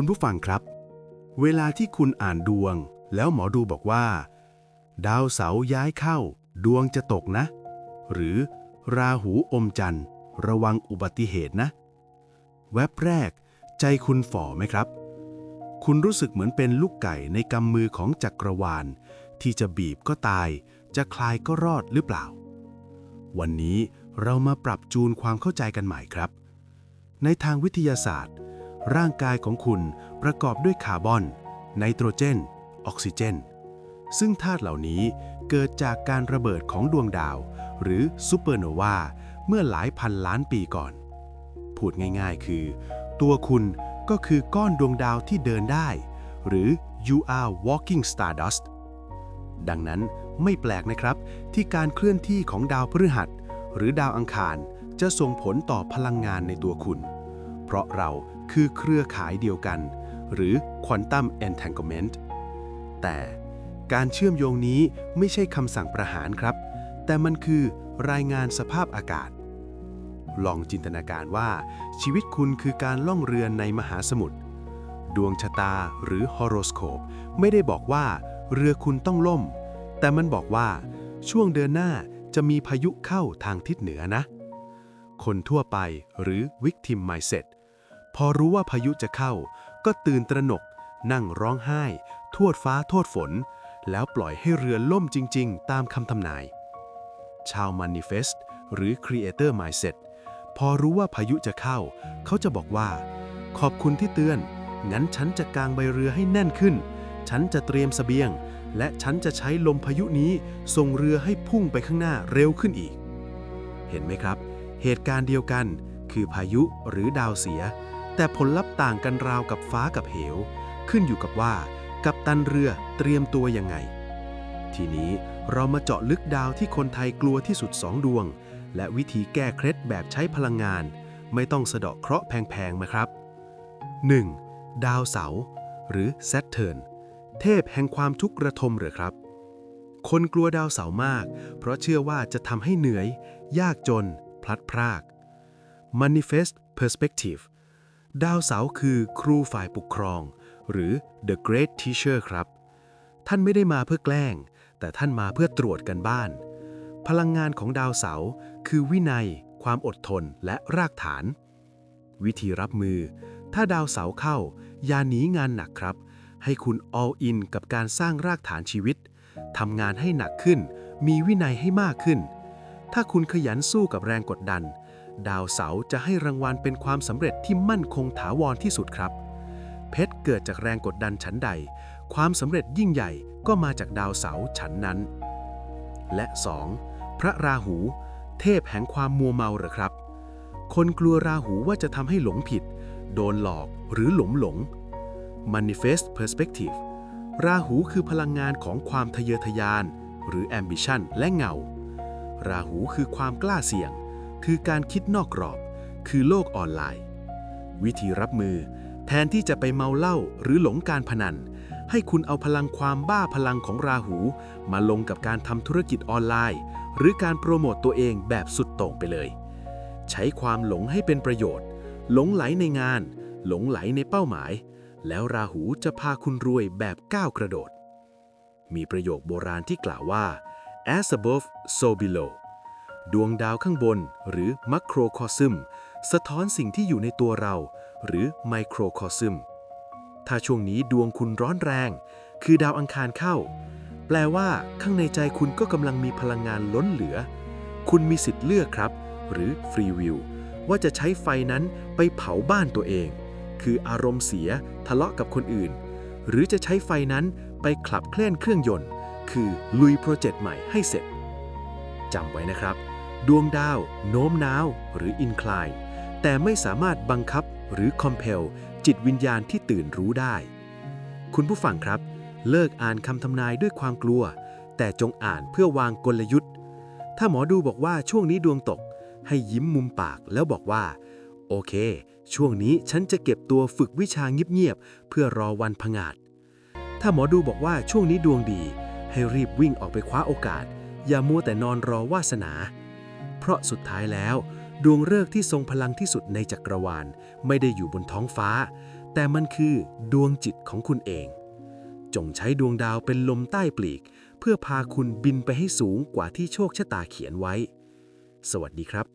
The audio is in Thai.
คุณผู้ฟังครับ เวลาที่คุณอ่านดวง แล้วหมอดูบอกว่า ดาวเสาย้ายเข้า ดวงจะตกนะ หรือราหูอมจันทร์ ระวังอุบัติเหตุนะ แวบแรก ใจคุณฝ่อไหมครับ คุณรู้สึกเหมือนเป็นลูกไก่ในกำมือของจักรวาล ที่จะบีบก็ตาย จะคลายก็รอดหรือเปล่า วันนี้เรามาปรับจูนความเข้าใจกันใหม่ครับ ในทางวิทยาศาสตร์ ร่างกายของคุณประกอบด้วยคาร์บอน ไนโตรเจน ออกซิเจน ซึ่งธาตุเหล่านี้เกิดจากการระเบิดของดวงดาว หรือซูเปอร์โนวาเมื่อหลายพันล้านปีก่อน พูดง่ายๆคือ ตัวคุณก็คือก้อนดวงดาวที่เดินได้ หรือ you are walking stardust ดังนั้นไม่แปลกนะครับ ที่การเคลื่อนที่ของดาวพฤหัส หรือดาวอังคารจะส่งผลต่อพลังงานในตัวคุณ เพราะเราคือเครือข่ายเดียวกัน หรือ quantum entanglement แต่การเชื่อมโยงนี้ไม่ใช่คำสั่งประหารครับ แต่มันคือรายงานสภาพอากาศ ลองจินตนาการว่าชีวิตคุณคือการล่องเรือในมหาสมุทร ดวงชะตาหรือฮอโรสโคปไม่ได้บอกว่าเรือคุณต้องล่ม แต่มันบอกว่าช่วงเดือนหน้าจะมีพายุเข้าทางทิศเหนือนะ คนทั่วไปหรือ victim mindset พอรู้ว่าพายุจะเข้า ก็ตื่นตระหนก นั่งร้องไห้ โทษฟ้าโทษฝน แล้วปล่อยให้เรือล่มจริง ๆ ตามคำทำนาย ชาว manifest หรือ creator mindset พอรู้ว่าพายุจะเข้า เขาจะบอกว่า ขอบคุณที่เตือน งั้นฉันจะกางใบเรือให้แน่นขึ้น ฉันจะเตรียมสเสบียง และฉันจะใช้ลมพายุนี้ส่งเรือให้พุ่งไปข้างหน้าเร็วขึ้นอีก เห็นไหมครับ เหตุการณ์เดียวกัน คือพายุหรือดาวเสีย แต่ผลลัพธ์ต่างกันราวกับฟ้ากับเหว ขึ้นอยู่กับว่า กัปตันเรือเตรียมตัวยังไง ทีนี้เรามาเจาะลึกดาวที่คนไทยกลัวที่สุดสองดวง และวิธีแก้เคล็ดแบบใช้พลังงาน ไม่ต้องสะเดาะเคราะห์แพงๆนะครับ 1. ดาวเสาร์หรือ Saturn เทพแห่งความทุกข์ระทมหรือครับ คนกลัวดาวเสาร์มาก เพราะเชื่อว่าจะทำให้เหนื่อย ยากจน พลัดพราก Manifest Perspective ดาวเสาคือครูฝ่ายปกครอง หรือ The Great Teacher ครับ ท่านไม่ได้มาเพื่อแกล้ง แต่ท่านมาเพื่อตรวจกันบ้าน พลังงานของดาวเสาคือวินัย ความอดทนและรากฐาน วิธีรับมือ ถ้าดาวเสาเข้า อย่าหนีงานหนักครับ ให้คุณ all in กับการสร้างรากฐานชีวิตทำงานให้หนักขึ้น มีวินัยให้มากขึ้น ถ้าคุณขยันสู้กับแรงกดดัน ดาวเสาร์จะให้รางวัลเป็นความสำเร็จที่มั่นคงถาวรที่สุดครับ เพชรเกิดจากแรงกดดันชั้นใด ความสำเร็จยิ่งใหญ่ก็มาจากดาวเสาร์ชั้นนั้น และ 2. พระราหู เทพแห่งความมัวเมาหรือครับ คนกลัวราหูว่าจะทำให้หลงผิด โดนหลอกหรือหลงหลง Manifest Perspective ราหูคือพลังงานของความทะเยอทะยาน หรือ Ambition และเงา ราหูคือความกล้าเสี่ยง คือการคิดนอกกรอบ คือโลกออนไลน์ วิธีรับมือ แทนที่จะไปเมาเหล้าหรือหลงการพนัน ให้คุณเอาพลังความบ้าพลังของราหู มาลงกับการทำธุรกิจออนไลน์ หรือการโปรโมตตัวเองแบบสุดโต่งไปเลย ใช้ความหลงให้เป็นประโยชน์ หลงไหลในงาน หลงไหลในเป้าหมาย แล้วราหูจะพาคุณรวยแบบก้าวกระโดด มีประโยคโบราณที่กล่าวว่า as above so below ดวงดาวข้างบน หรือ macrocosm สะท้อนสิ่งที่อยู่ในตัวเรา หรือ microcosm ถ้าช่วงนี้ดวงคุณร้อนแรง คือดาวอังคารเข้า แปลว่าข้างในใจคุณก็กำลังมีพลังงานล้นเหลือ คุณมีสิทธิ์เลือกครับ หรือ free will ว่าจะใช้ไฟนั้นไปเผาบ้านตัวเอง คืออารมณ์เสียทะเลาะกับคนอื่น หรือจะใช้ไฟนั้นไปขับเคลื่อนเครื่องยนต์ คือลุยโปรเจกต์ใหม่ให้เสร็จจำไว้นะครับ ดวงดาว โน้มน้าว หรือ incline แต่ไม่สามารถบังคับหรือ compel จิตวิญญาณที่ตื่นรู้ได้ คุณผู้ฟังครับ เลิกอ่านคำทำนายด้วยความกลัว แต่จงอ่านเพื่อวางกลยุทธ์ ถ้าหมอดูบอกว่าช่วงนี้ดวงตก ให้ยิ้มมุมปากแล้วบอกว่า โอเค ช่วงนี้ฉันจะเก็บตัวฝึกวิชาเงียบๆเพื่อรอวันผงาด ถ้าหมอดูบอกว่าช่วงนี้ดวงดี ให้รีบวิ่งออกไปคว้าโอกาส อย่ามัวแต่นอนรอวาสนา ราะสุดท้ายแล้ว ดวงฤกษ์ที่ทรงพลังที่สุดในจักรวาลไม่ได้อยู่บนท้องฟ้าแแต่มันคือดวงจิตของคุณเอง จงใช้ดวงดาวเป็นลมใต้ปลีก เพื่อพาคุณบินไปให้สูงกว่าที่โชคชะตาเขียนไว้ สวัสดีครับ